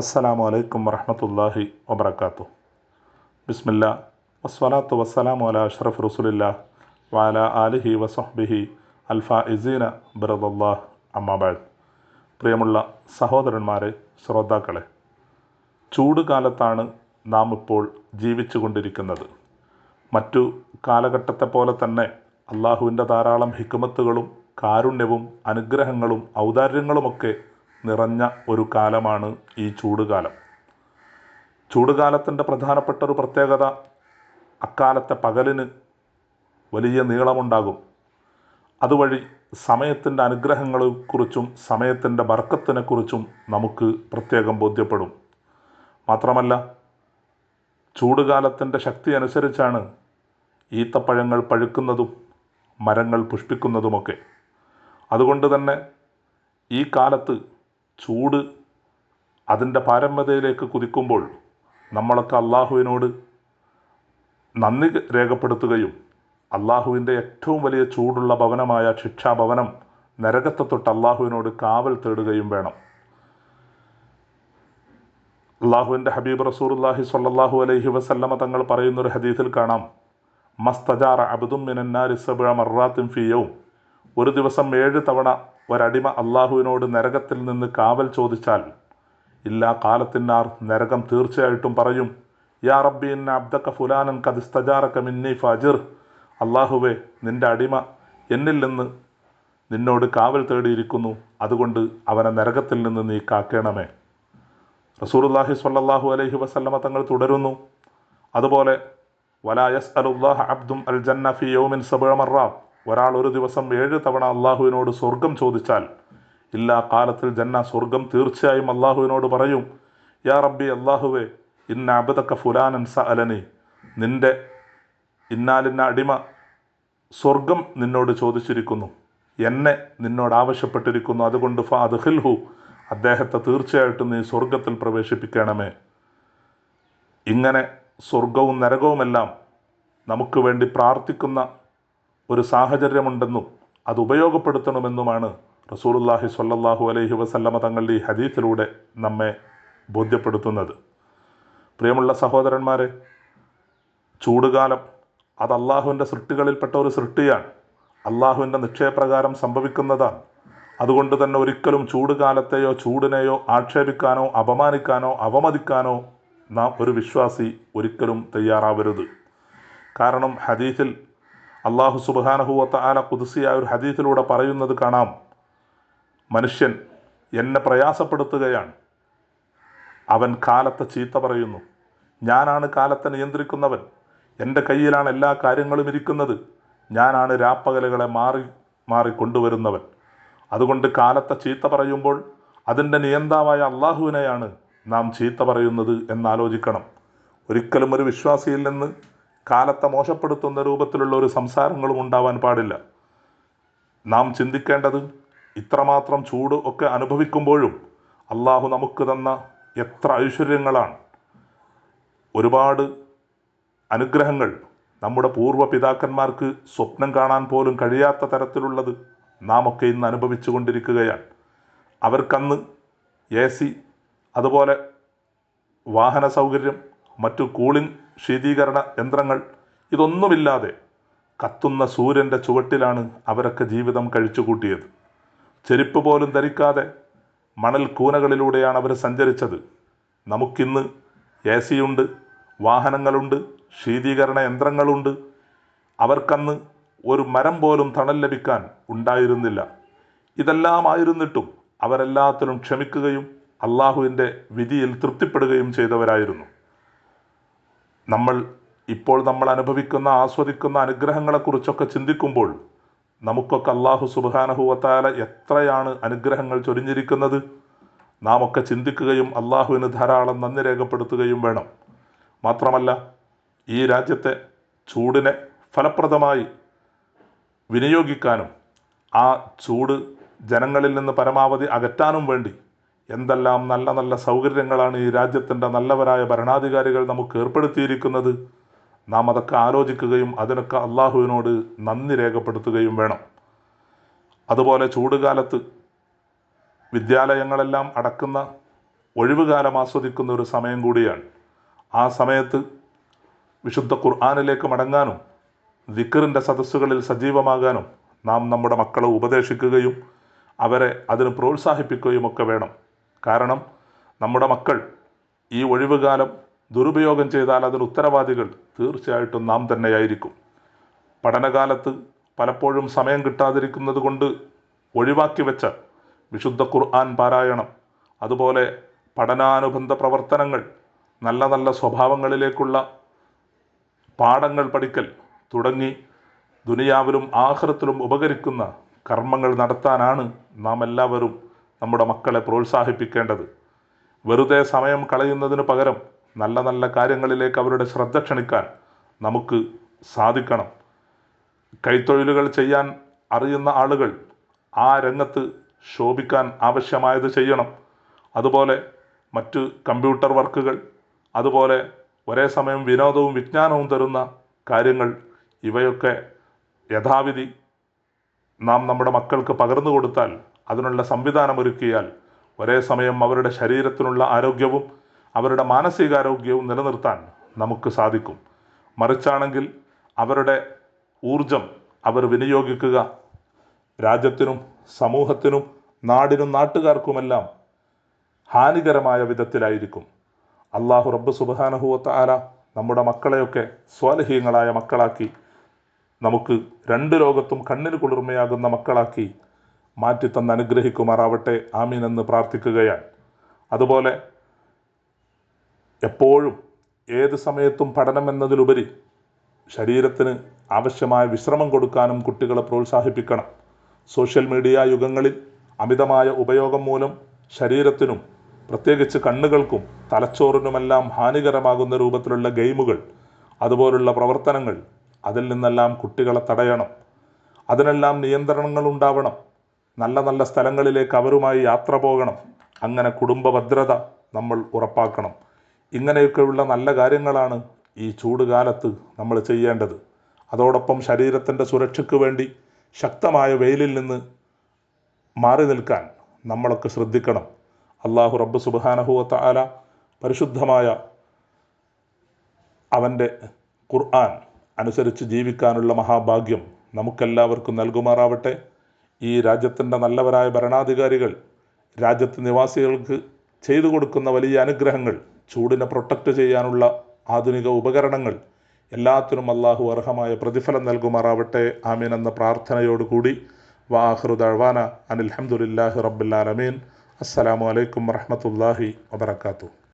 അസ്സലാമു അലൈക്കും വറഹമത്തല്ലാഹി വബർക്കാത്തു ബിസ്മില്ല. വസ്സലാത്തു വസ്സലാമു അല അഷ്റഫ് റസുലില്ല. വാല ആലിഹി വസഹ്ബിഹി അൽഫ ഇസീന ബിറദല്ലാഹ് അമ്മാബാദ് പ്രിയമുള്ള സഹോദരന്മാരെ ശ്രോതാക്കളെ ചൂട് കാലത്താണ് നാം ഇപ്പോൾ ജീവിച്ചു കൊണ്ടിരിക്കുന്നത്. മറ്റു കാലഘട്ടത്തെ പോലെ തന്നെ അള്ളാഹുവിന്റെ ധാരാളം ഹിക്കുമത്തുകളും കാരുണ്യവും അനുഗ്രഹങ്ങളും ഔദാര്യങ്ങളുമൊക്കെ നിറഞ്ഞ ഒരു കാലമാണ് ഈ ചൂടുകാലം. ചൂടുകാലത്തിന്റെ പ്രധാനപ്പെട്ട ഒരു പ്രത്യേകത അക്കാലത്തെ പകലിന് വലിയ നീളമുണ്ടാകും. അതുവഴി സമയത്തിന്റെ അനുഗ്രഹങ്ങളെക്കുറിച്ചും സമയത്തിന്റെ ബർക്കത്തിനെക്കുറിച്ചും നമുക്ക് പ്രത്യേകം ബോധ്യപ്പെടും. മാത്രമല്ല ചൂടുകാലത്തിന്റെ ശക്തി അനുസരിച്ചാണ് ഈത്തപ്പഴങ്ങൾ പഴുക്കുന്നതും മരങ്ങൾ പുഷ്പിക്കുന്നതുമൊക്കെ. അതുകൊണ്ട് തന്നെ ഈ കാലത്ത് ചൂട് അതിന്റെ പാരമ്യതയിലേക്ക് കുതിക്കുമ്പോൾ നമ്മളൊക്കെ അള്ളാഹുവിനോട് നന്ദി രേഖപ്പെടുത്തുകയും അള്ളാഹുവിന്റെ ഏറ്റവും വലിയ ചൂടുള്ള ഭവനമായ ശിക്ഷാഭവനം നരകത്തെ തൊട്ട് അള്ളാഹുവിനോട് കാവൽ തേടുകയും വേണം. അള്ളാഹുവിന്റെ ഹബീബ് റസൂർല്ലാഹി സ്വല്ലല്ലാഹു അലൈഹി വസല്ലമ തങ്ങൾ പറയുന്നൊരു ഹദീസിൽ കാണാം. മസ്തജാർ അബുദും മിനന്നാർ ഇസബിഴ മറാത്തും ഫിയവും ഒരു ദിവസം ഏഴ് തവണ ഒരടിമ അള്ളാഹുവിനോട് നരകത്തിൽ നിന്ന് കാവൽ ചോദിച്ചാൽ ഇല്ലാ കാലത്തിനാർ നരകം തീർച്ചയായിട്ടും പറയും യാ റബ്ബി എന്ന അബ്ദക്ക ഫുലാനൻ കതിസ്തജാറക്ക മിന്നി ഫാജിർ. അള്ളാഹുവെ നിന്റെ അടിമ എന്നിൽ നിന്ന് നിന്നോട് കാവൽ തേടിയിരിക്കുന്നു അതുകൊണ്ട് അവനെ നരകത്തിൽ നിന്ന് നീ കാക്കേണമേ. റസൂറുല്ലാഹി സ്വല്ലല്ലാഹു അലൈഹി വസല്ലമ തങ്ങൾ തുടരുന്നു അതുപോലെ വലായസ് അലുല്ലാഹ് അബ്ദും അൽ ജന്ന ഫി യോമിൻ സബഅ മർറാത്ത് ഒരാൾ ഒരു ദിവസം ഏഴ് തവണ അള്ളാഹുവിനോട് സ്വർഗം ചോദിച്ചാൽ ഇല്ലാ കാലത്തിൽ ജന്ന സ്വർഗം തീർച്ചയായും അള്ളാഹുവിനോട് പറയും യാ റബ്ബി അള്ളാഹുവെ ഇന്ന അബദക്ക ഫുലാനൻ സ അലനി നിന്റെ ഇന്നാലിന്ന അടിമ സ്വർഗം നിന്നോട് ചോദിച്ചിരിക്കുന്നു എന്നെ നിന്നോട് ആവശ്യപ്പെട്ടിരിക്കുന്നു അതുകൊണ്ട് ഫ അദ്ഹിൽഹു അദ്ദേഹത്തെ തീർച്ചയായിട്ടും നീ സ്വർഗത്തിൽ പ്രവേശിപ്പിക്കണമേ. ഇങ്ങനെ സ്വർഗവും നരകവുമെല്ലാം നമുക്ക് വേണ്ടി പ്രാർത്ഥിക്കുന്ന ഒരു സാഹചര്യമുണ്ടെന്നും അത് ഉപയോഗപ്പെടുത്തണമെന്നുമാണ് റസൂലുല്ലാഹി സ്വല്ലല്ലാഹു അലൈഹി വസല്ലമ തങ്ങളുടെ ഈ ഹദീത്തിലൂടെ നമ്മെ ബോധ്യപ്പെടുത്തുന്നത്. പ്രിയമുള്ള സഹോദരന്മാരെ ചൂടുകാലം അത് അള്ളാഹുവിന്റെ സൃഷ്ടികളിൽപ്പെട്ട ഒരു സൃഷ്ടിയാണ്. അള്ളാഹുവിന്റെ നിക്ഷയപ്രകാരം സംഭവിക്കുന്നതാണ്. അതുകൊണ്ട് തന്നെ ഒരിക്കലും ചൂടുകാലത്തെയോ ചൂടിനെയോ ആക്ഷേപിക്കാനോ അപമാനിക്കാനോ അവമതിക്കാനോ നാം ഒരു വിശ്വാസി ഒരിക്കലും തയ്യാറാവരുത്. കാരണം ഹദീസിൽ അള്ളാഹു സുബാനഹുവത്ത ആല കുതിസിയായ ഒരു ഹദീത്തിലൂടെ പറയുന്നത് കാണാം. മനുഷ്യൻ എന്നെ പ്രയാസപ്പെടുത്തുകയാണ്. അവൻ കാലത്തെ ചീത്ത പറയുന്നു. ഞാനാണ് കാലത്തെ നിയന്ത്രിക്കുന്നവൻ. എന്റെ കയ്യിലാണ് എല്ലാ കാര്യങ്ങളും ഇരിക്കുന്നത്. ഞാനാണ് രാപ്പകലുകളെ മാറി മാറി കൊണ്ടുവരുന്നവൻ. അതുകൊണ്ട് കാലത്തെ ചീത്ത പറയുമ്പോൾ അതിന്റെ നിയന്താവായ അള്ളാഹുവിനെയാണ് നാം ചീത്ത പറയുന്നത് എന്നാലോചിക്കണം. ഒരിക്കലും ഒരു വിശ്വാസിയിൽ നിന്ന് കാലത്തെ മോശപ്പെടുത്തുന്ന രൂപത്തിലുള്ള ഒരു സംസാരങ്ങളും ഉണ്ടാവാൻ പാടില്ല. നാം ചിന്തിക്കേണ്ടത് ഇത്രമാത്രം ചൂട് ഒക്കെ അനുഭവിക്കുമ്പോഴും അള്ളാഹു നമുക്ക് തന്ന എത്ര ഐശ്വര്യങ്ങളാണ്. ഒരുപാട് അനുഗ്രഹങ്ങൾ നമ്മുടെ പൂർവ പിതാക്കന്മാർക്ക് സ്വപ്നം കാണാൻ പോലും കഴിയാത്ത തരത്തിലുള്ളത് നാം ഒക്കെ ഇന്ന് അനുഭവിച്ചു കൊണ്ടിരിക്കുകയാണ്. അവർക്കന്ന് എ സി അതുപോലെ വാഹന സൗകര്യം മറ്റു കൂളിംഗ് ശീതീകരണ യന്ത്രങ്ങൾ. ഇതൊന്നുമില്ലാതെ കത്തുന്ന സൂര്യന്റെ ചുവട്ടിലാണ് അവരൊക്കെ ജീവിതം കഴിച്ചു കൂട്ടിയത് ചെരുപ്പ് പോലും ധരിക്കാതെ മണൽ കൂനകളിലൂടെയാണ് അവർ സഞ്ചരിച്ചത്. നമുക്കിന്ന് എ സിയുണ്ട് വാഹനങ്ങളുണ്ട് ശീതീകരണ യന്ത്രങ്ങളുണ്ട്. അവർക്കന്ന് ഒരു മരം പോലും തണൽ ലഭിക്കാൻ ഉണ്ടായിരുന്നില്ല. ഇതെല്ലാം ആയിരുന്നിട്ടും അവരെല്ലാത്തിലും ക്ഷമിക്കുകയും അള്ളാഹുവിന്റെ വിധിയിൽ തൃപ്തിപ്പെടുകയും ചെയ്തവരായിരുന്നു. നമ്മൾ ഇപ്പോൾ നമ്മൾ അനുഭവിക്കുന്ന ആസ്വദിക്കുന്ന അനുഗ്രഹങ്ങളെക്കുറിച്ചൊക്കെ ചിന്തിക്കുമ്പോൾ നമുക്കൊക്കെ അള്ളാഹു സുബാനഹുവത്താല എത്രയാണ് അനുഗ്രഹങ്ങൾ ചൊരിഞ്ഞിരിക്കുന്നത്? നാം ഒക്കെ ചിന്തിക്കുകയും അള്ളാഹുവിന് ധാരാളം നന്ദി രേഖപ്പെടുത്തുകയും വേണം. മാത്രമല്ല ഈ രാജ്യത്തെ ചൂടിനെ ഫലപ്രദമായി വിനിയോഗിക്കാനും ആ ചൂട് ജനങ്ങളിൽ നിന്ന് പരമാവധി അകറ്റാനും വേണ്ടി എന്തെല്ലാം നല്ല നല്ല സൗകര്യങ്ങളാണ് ഈ രാജ്യത്തിന്റെ നല്ലവരായ ഭരണാധികാരികൾ നമുക്ക് ഏർപ്പെടുത്തിയിരിക്കുന്നത്. നാം അതൊക്കെ ആലോചിക്കുകയും അതിനൊക്കെ അള്ളാഹുവിനോട് നന്ദി രേഖപ്പെടുത്തുകയും വേണം. അതുപോലെ ചൂടുകാലത്ത് വിദ്യാലയങ്ങളെല്ലാം അടക്കുന്ന ഒഴിവുകാലം ആസ്വദിക്കുന്ന ഒരു സമയം കൂടിയാണ്. ആ സമയത്ത് വിശുദ്ധ ഖുർആാനിലേക്ക് മടങ്ങാനും ദിക്കറിന്റെ സദസ്സുകളിൽ സജീവമാകാനും നാം നമ്മുടെ മക്കളെ ഉപദേശിക്കുകയും അവരെ അതിന് പ്രോത്സാഹിപ്പിക്കുകയും ഒക്കെ വേണം. കാരണം നമ്മുടെ മക്കൾ ഈ ഒഴിവുകാലം ദുരുപയോഗം ചെയ്താൽ അതിന് ഉത്തരവാദികൾ തീർച്ചയായിട്ടും നാം തന്നെയായിരിക്കും. പഠനകാലത്ത് പലപ്പോഴും സമയം കിട്ടാതിരിക്കുന്നത് കൊണ്ട് ഒഴിവാക്കി വെച്ച വിശുദ്ധ ഖുർആൻ പാരായണം അതുപോലെ പഠനാനുബന്ധ പ്രവർത്തനങ്ങൾ നല്ല നല്ല സ്വഭാവങ്ങളിലേക്കുള്ള പാഠങ്ങൾ പഠിക്കൽ തുടങ്ങി ദുനിയാവിലും ആഹൃത്തിലും ഉപകരിക്കുന്ന കർമ്മങ്ങൾ നടത്താനാണ് നാം എല്ലാവരും നമ്മുടെ മക്കളെ പ്രോത്സാഹിപ്പിക്കേണ്ടത്. വെറുതെ സമയം കളയുന്നതിന് പകരം നല്ല നല്ല കാര്യങ്ങളിലേക്ക് അവരുടെ ശ്രദ്ധ ക്ഷണിക്കാൻ നമുക്ക് സാധിക്കണം. കൈത്തൊഴിലുകൾ ചെയ്യാൻ അറിയുന്ന ആളുകൾ ആ രംഗത്ത് ശോഭിക്കാൻ ആവശ്യമായത് ചെയ്യണം. അതുപോലെ മറ്റ് കമ്പ്യൂട്ടർ വർക്കുകൾ അതുപോലെ ഒരേ സമയം വിനോദവും വിജ്ഞാനവും തരുന്ന കാര്യങ്ങൾ ഇവയൊക്കെ യഥാവിധി നാം നമ്മുടെ മക്കൾക്ക് പകർന്നു കൊടുത്താൽ അതിനുള്ള സംവിധാനമൊരുക്കിയാൽ ഒരേ സമയം അവരുടെ ശരീരത്തിനുള്ള ആരോഗ്യവും അവരുടെ മാനസികാരോഗ്യവും നിലനിർത്താൻ നമുക്ക് സാധിക്കും. മറിച്ചാണെങ്കിൽ അവരുടെ ഊർജം അവർ വിനിയോഗിക്കുക രാജ്യത്തിനും സമൂഹത്തിനും നാടിനും നാട്ടുകാർക്കുമെല്ലാം ഹാനികരമായ വിധത്തിലായിരിക്കും. അള്ളാഹു റബ്ബ് സുബാനഹുവത്ത ആല നമ്മുടെ മക്കളെയൊക്കെ സ്വാലഹീയങ്ങളായ മക്കളാക്കി നമുക്ക് രണ്ട് ലോകത്തും കണ്ണിന് കുളിർമയാകുന്ന മക്കളാക്കി മാറ്റിത്തന്ന് അനുഗ്രഹിക്കുമാറാവട്ടെ. ആമീൻ എന്ന് പ്രാർത്ഥിക്കുകയാണ് അതുപോലെ എപ്പോഴും ഏത് സമയത്തും പഠനം എന്നതിലുപരി ശരീരത്തിന് ആവശ്യമായ വിശ്രമം കൊടുക്കാനും കുട്ടികളെ പ്രോത്സാഹിപ്പിക്കണം. സോഷ്യൽ മീഡിയ യുഗങ്ങളിൽ അമിതമായ ഉപയോഗം മൂലം ശരീരത്തിനും പ്രത്യേകിച്ച് കണ്ണുകൾക്കും തലച്ചോറിനുമെല്ലാം ഹാനികരമാകുന്ന രൂപത്തിലുള്ള ഗെയിമുകൾ അതുപോലുള്ള പ്രവർത്തനങ്ങൾ അതിൽ നിന്നെല്ലാം കുട്ടികളെ തടയണം. അതിനെല്ലാം നിയന്ത്രണങ്ങൾ ഉണ്ടാവണം. നല്ല നല്ല സ്ഥലങ്ങളിലേക്ക് അവരുമായി യാത്ര പോകണം. അങ്ങനെ കുടുംബ ഭദ്രത നമ്മൾ ഉറപ്പാക്കണം. ഇങ്ങനെയൊക്കെയുള്ള നല്ല കാര്യങ്ങളാണ് ഈ ചൂടുകാലത്ത് നമ്മൾ ചെയ്യേണ്ടത്. അതോടൊപ്പം ശരീരത്തിന്റെ സുരക്ഷയ്ക്ക് വേണ്ടി ശക്തമായ വെയിലിൽ നിന്ന് മാറി നിൽക്കാൻ നമ്മളൊക്കെ ശ്രദ്ധിക്കണം. അള്ളാഹു റബ്ബ് സുബാനഹുവത്ത ആല പരിശുദ്ധമായ അവന്റെ ഖുർആൻ അനുസരിച്ച് ജീവിക്കാനുള്ള മഹാഭാഗ്യം നമുക്കെല്ലാവർക്കും നൽകുമാറാവട്ടെ. ഈ രാജ്യത്തിന്റെ നല്ലവരായ ഭരണാധികാരികൾ രാജ്യത്ത് നിവാസികൾക്ക് ചെയ്തു കൊടുക്കുന്ന വലിയ അനുഗ്രഹങ്ങൾ ചൂടിനെ പ്രൊട്ടക്റ്റ് ചെയ്യാനുള്ള ആധുനിക ഉപകരണങ്ങൾ എല്ലാത്തിനും അള്ളാഹു അർഹമായ പ്രതിഫലം നൽകുമാറാവട്ടെ. ആമീൻ എന്ന പ്രാർത്ഥനയോടുകൂടി വാഹൃദ് അഴ്വാന അനിൽഹമുല്ലാഹി റബ്ബുല്ലാലമീൻ അസ്സലാമു അലൈക്കും വറഹമത്തല്ലാഹി വബർക്കാത്തു